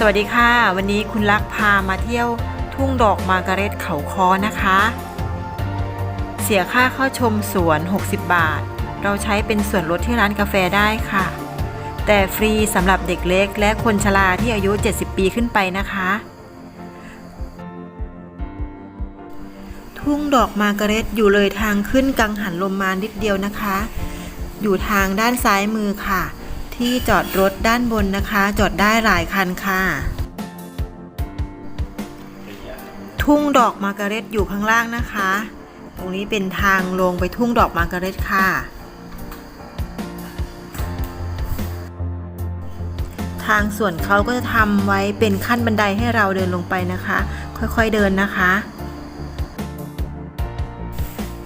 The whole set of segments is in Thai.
สวัสดีค่ะ วันนี้คุณลักษ์พามาเที่ยวทุ่งดอกมาการเร็ตเขาคอนะคะ เสียค่าเข้าชมสวน 60 บาท เราใช้เป็นส่วนลดที่ร้านกาแฟได้ค่ะ แต่ฟรีสำหรับเด็กเล็กและคนชราที่อายุ 70 ปีขึ้นไปนะคะ ทุ่งดอกมาการเร็ตอยู่เลยทางขึ้นกังหันลมมานิดเดียวนะคะ อยู่ทางด้านซ้ายมือค่ะ ที่จอดรถด้านบนนะคะ จอดได้หลายคันค่ะ ทุ่งดอกมาการเร็ตอยู่ข้างล่างนะคะ ตรงนี้เป็นทางลงไปทุ่งดอกมาการเร็ตค่ะ ทางส่วนเขาก็จะทำไว้เป็นขั้นบันไดให้เราเดินลงไปนะคะ ค่อยๆเดินนะคะ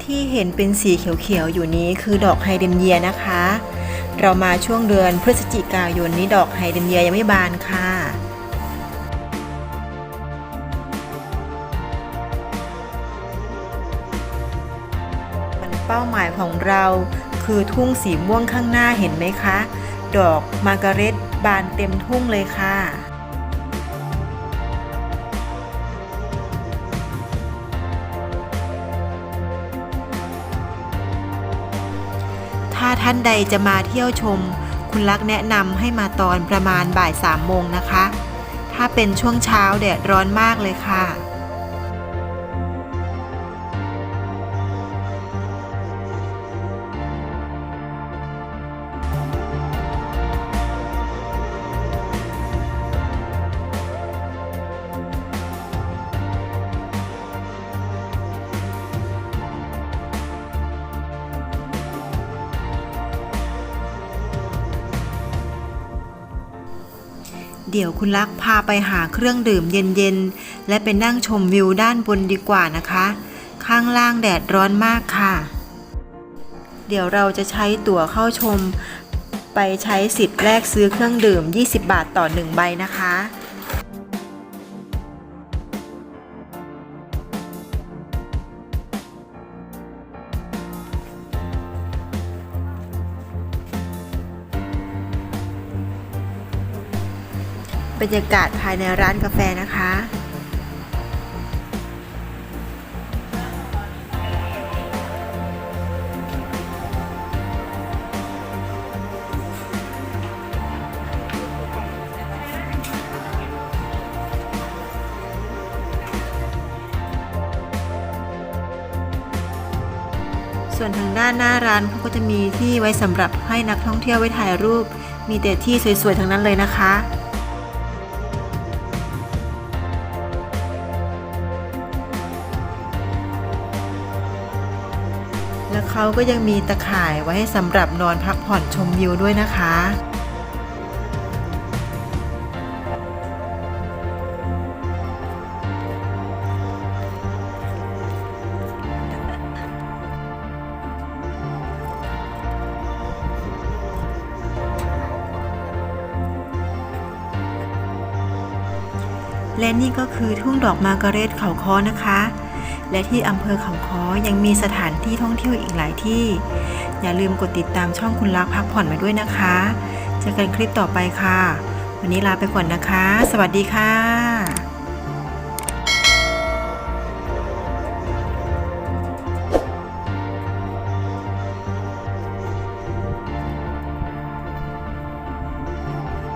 ที่เห็นเป็นสีเขียวๆอยู่นี้คือดอกไฮเดรนเยียนะคะ เรามาช่วงเดือนพฤศจิกายนนี้ดอกไฮเดรนเยียยังไม่บานค่ะเป้าหมายของเราคือทุ่งสีม่วงข้างหน้าเห็นไหมคะ ดอกมาการเร็ตบานเต็มทุ่งเลยค่ะ ท่านใดจะมาเที่ยวชม คุณลักษณ์แนะนำให้มาตอนประมาณบ่ายสามโมงนะคะ ถ้าเป็นช่วงเช้าแดดร้อนมากเลยค่ะ เดี๋ยวคุณลักพาไปหาเครื่องดื่มเย็นๆ และไปนั่งชมวิวด้านบนดีกว่านะคะ ข้างล่างแดดร้อนมากค่ะ เดี๋ยวเราจะใช้ตั๋วเข้าชม ไปใช้สิทธิ์แลกซื้อเครื่องดื่ม 20 บาทต่อ 1 ใบนะคะ บรรยากาศภายในร้านกาแฟนะคะ ส่วนทางด้านหน้าร้านเขาก็จะมีที่ไว้สำหรับให้นักท่องเที่ยวไว้ถ่ายรูป มีแต่ที่สวยๆทั้งนั้นเลยนะคะ แล้วเขาก็ยังมีตะข่ายไว้ให้สำหรับนอนพักผ่อนชมวิวด้วยนะคะและนี่ก็คือทุ่งดอกมาการเร็ตเขาค้อนะคะ และที่อำเภอเขาค้อยังมีสถานที่ท่องเที่ยวอีกหลายที่ อย่าลืมกดติดตามช่องคุณลักษณ์พักผ่อนไว้ด้วยนะคะเจอกันคลิปต่อไปค่ะ วันนี้ลาไปก่อนนะคะ สวัสดีค่ะ